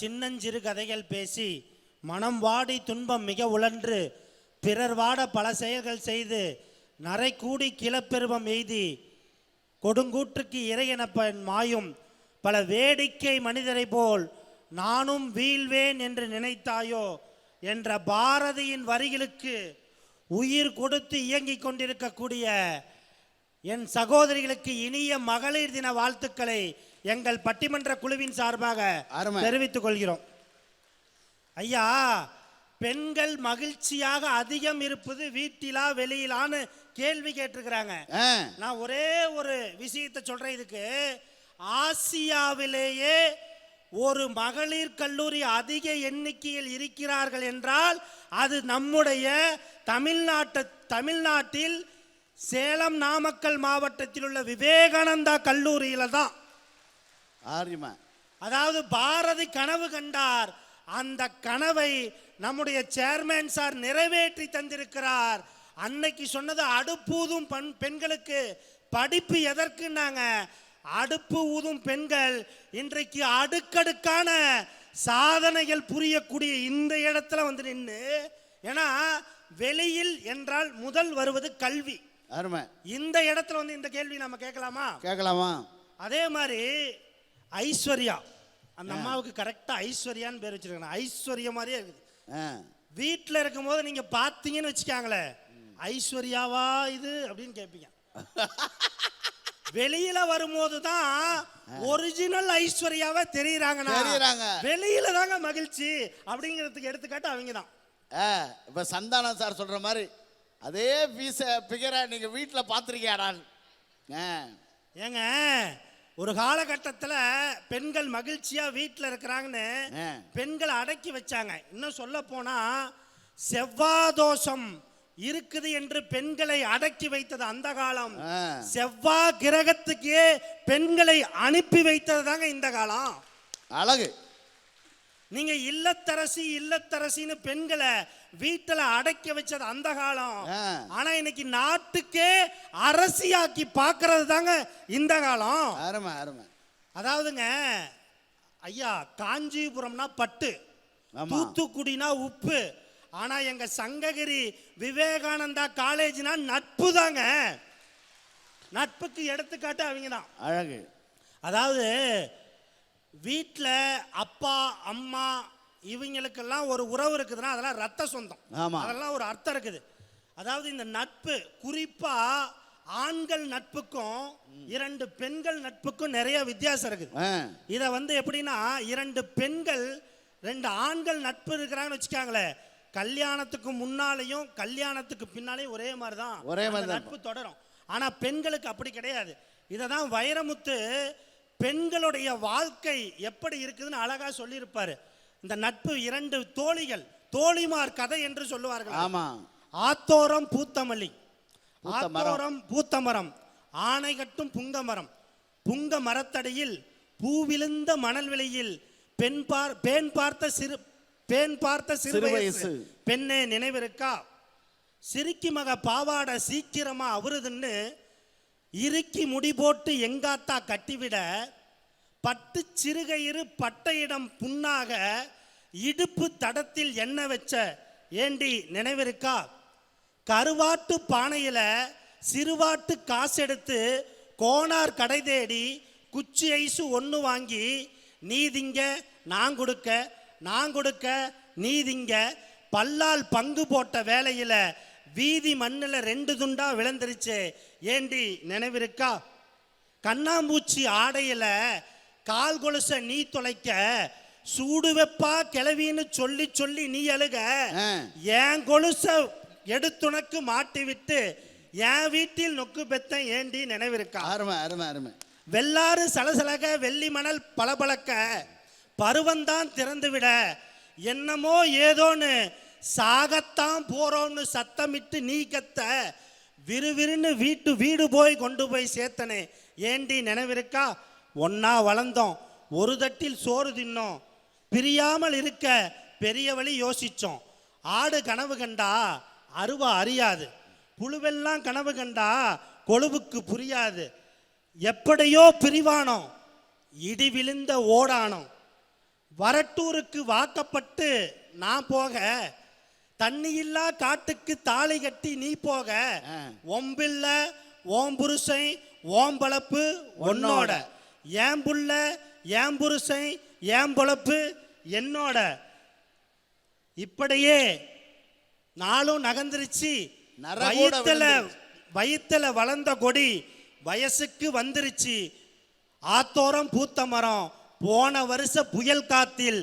சின்னஞ்சிறு கதைகள் பேசி மனம் வாடி துன்பம் மிக உழன்று பிறர் வாட பல செயல்கள் செய்து நரை கூடி கிளப்பெருமம் எய்தி கொடுங்கூற்றுக்கு இறையென மாயும் பல வேடிக்கை மனிதரை போல் நானும் வீழ்வேன் என்று நினைத்தாயோ என்ற பாரதியின் வரிகளுக்கு உயிர் கொடுத்து இயங்கிக் கொண்டிருக்கக்கூடிய என் சகோதரிகளுக்கு இனிய மகளிர் தின வாழ்த்துக்களை எங்கள் பட்டிமன்ற குழுவின் சார்பாக. தெரிவித்துக் கொள்கிறோம். ஐயா பெண்கள் மகிழ்ச்சியாக அதிகம் இருப்பது வீட்டிலா வெளியிலான்னு கேள்வி கேட்டிருக்கிறாங்க. நான் ஒரே ஒரு விஷயத்தை சொல்றேன் இதுக்கு. ஆசியாவிலேயே ஒரு மகளிர் கல்லூரி அதிக எண்ணிக்கையில் இருக்கிறார்கள் என்றால் அது நம்முடைய தமிழ்நாட்டு தமிழ்நாட்டில் சேலம் நாமக்கல் மாவட்டத்தில் உள்ள விவேகானந்தா கல்லூரியில தான் ஆரியமா? அதாவது பாரதி கனவு கண்டார். அந்த கனவை நம்முடைய சேர்மேன் சார் நிறைவேற்றி தந்திருக்கிறார். அன்னைக்கு சொன்னது அடுப்பூதும் பெண் பெண்களுக்கு படிப்பு எதற்குன்னாங்க? அடுப்பு ஊதும் பெண்கள் இன்றைக்கு அடுக்கடுக்கான சாதனைகள் புரியக்கூடிய இந்த இடத்துல வந்து நின்று ஏன்னா வெளியில் என்றால் முதல் வருவது கல்வி. அருமை. இந்த இடத்துல வந்து இந்த கேள்வி நம்ம கேட்கலாமா? கேட்கலாமா? அதே மாதிரி ஐஸ்வர்யா. அந்த அம்மாவுக்கு கரெக்டா ஐஸ்வர்யான்னு பேர் வச்சிருக்காங்க. ஐஸ்வர்யா மாதிரியே இருக்குது. வீட்டில் இருக்கும்போது நீங்க பார்த்தீங்கன்னு வச்சுக்காங்களேன் ஐஸ்வர்யாவா இது அப்படின்னு கேட்பீங்க. வெளியில வரும்போது தான் ஒரிஜினல் ஐஸ்வர்யாவா தெரியுறாங்கன்னா தெரியுறாங்க. வெளியில தாங்க மகிழ்ச்சி அப்படிங்கிறதுக்கு எடுத்துக்காட்டு அவங்க தான். இப்ப சந்தானம் சார் சொல்ற மாதிரி அதே பீஸ பிகரை நீங்க வீட்டுல பாத்திருக்கியாடான் ஏங்க ஒரு காலகட்டத்தில் பெண்கள் மகிழ்ச்சியா வீட்டில் இருக்கிறாங்கன்னு. பெண்களை அடக்கி வச்சாங்க. இன்னும் சொல்ல போனா செவ்வாதோஷம் இருக்குது என்று பெண்களை அடக்கி வைத்தது அந்த காலம். செவ்வாய் கிரகத்துக்கே பெண்களை அனுப்பி வைத்தது தாங்க இந்த காலம். அழகு. நீங்க இல்லத்தரசி இல்லத்தரசின்னு பெண்களை வீட்டுல அடக்கி வச்சது அந்த காலம். ஆனா இன்னைக்கு நாட்டுக்கே அரசியாக்கி பார்க்கறது தாங்க இந்த காலம். அருமை அருமை. அதாவதுங்க ஐயா காஞ்சிபுரம்னா பட்டு. தூத்துக்குடினா உப்பு. ஆனா எங்க சங்ககிரி விவேகானந்தா காலேஜ்னா நட்பு தாங்க. நட்புக்கு எடுத்துக்காட்டு அவங்க தான் அழகு. அதாவது வீட்டில் அப்பா அம்மா இவங்களுக்கெல்லாம் ஒரு உறவு இருக்குதுன்னா அதெல்லாம் ரத்த சொந்தம். ஆமா. அதெல்லாம் ஒரு அர்த்தம் இருக்குது. அதாவது இந்த நட்பு குறிப்பா ஆண்கள் நட்புக்கும் இரண்டு பெண்கள் நட்புக்கும் நிறைய வித்தியாசம் இருக்குது. இதை வந்து எப்படின்னா இரண்டு பெண்கள் ரெண்டு ஆண்கள் நட்பு இருக்கிறாங்கன்னு வச்சுக்காங்களேன் கல்யாணத்துக்கு முன்னாலேயும் கல்யாணத்துக்கு பின்னாலேயும் ஒரே மாதிரி தான் ஒரே மாதிரி நட்பு தொடரும். ஆனா பெண்களுக்கு அப்படி கிடையாது. இதை தான் வைரமுத்து பெண்களுடைய வாழ்க்கை எப்படி இருக்குதுன்னு அழகா சொல்லியிருப்பாரு. இந்த நட்பு இரண்டு தோழிகள் தோழிமார் கதை என்று சொல்லுவார்கள். ஆமா. ஆத்தோரம் பூத்தமல்லி. ஆத்தோரம் பூத்த மரம் ஆனை கட்டும் புங்க மரம் புங்க மரத்தடியில் பூவிழுந்த மணல் வெளியில் பெண் பார் பேன் பார்த்த சிறு பேன் பார்த்த சிறு வயசு. பெண்ணே நினைவிருக்கா? சிரிக்கி மக பாவாடை சீக்கிரமா அவருதுன்னு இறுக்கி முடி போட்டு எங்காத்தா கட்டிவிட பட்டு சிறுகயிறு பட்டையிடம் புண்ணாக இடுப்பு தடத்தில் எண்ணெய் வச்ச ஏண்டி நினைவிருக்கா? கருவாட்டு பானையில சிறுவாட்டு காசெடுத்து கோனார் கடை தேடி குச்சி ஐசு ஒன்று வாங்கி நீதிங்க நான் கொடுக்க நான் கொடுக்க நீதிங்க பல்லால் பங்கு போட்ட வேலையில வீதி மண்ணில் ரெண்டு துண்டா விழுந்துருச்சு. ஏண்டி நினைவிருக்கா? கண்ணாம்பூச்சி ஆடையில கால் கொலுச நீ தொலைக்க சூடு வெப்பா கிளவின்னு சொல்லி சொல்லி நீ அழுக. என் கொலுச எடுத்துனக்கு மாட்டி விட்டு என் வீட்டில் நொக்கு பெத்த ஏண்டி நினைவிருக்கா? அருமை அருமை அருமை. வெள்ளாறு சலசலக வெள்ளி மணல் பளபளக்க பருவந்தான் திறந்து விட என்னமோ ஏதோன்னு சாகத்தான் போறோம்னு சத்தமிட்டு நீ கத்த விறுவிறுன்னு வீட்டு வீடு போய் கொண்டு போய் சேர்த்தனே. ஏண்டி நினைவிருக்கா? ஒன்னா வளர்ந்தோம். ஒரு தட்டில் சோறு தின்னோம். பிரியாமல் இருக்க பெரிய வழி யோசிச்சோம். ஆடு கனவு கண்டா அருவா அறியாது. புழுவெல்லாம் கனவு கண்டா கொழுவுக்கு புரியாது. எப்படியோ பிரிவானோம். இடி விழுந்த ஓடானோம். வரட்டூருக்கு வாக்கப்பட்டு நான் போக தண்ணி இல்லா காட்டுக்கு தாலி கட்டி நீ போக. ஒம்பில்ல ஓம் புருஷன் ஓம் பழப்பு உன்னோட. ஏன் புள்ள ஏன் புருஷன் ஏன் பொழப்பு என்னோட. இப்படியே நாளும் நகர்ந்துருச்சு. விழுந்துருச்சு. வயித்துல வளர்ந்த கொடி வயசுக்கு வந்துருச்சு. ஆத்தோரம் பூத்த மரம். போன வருஷ புயல் காத்தில்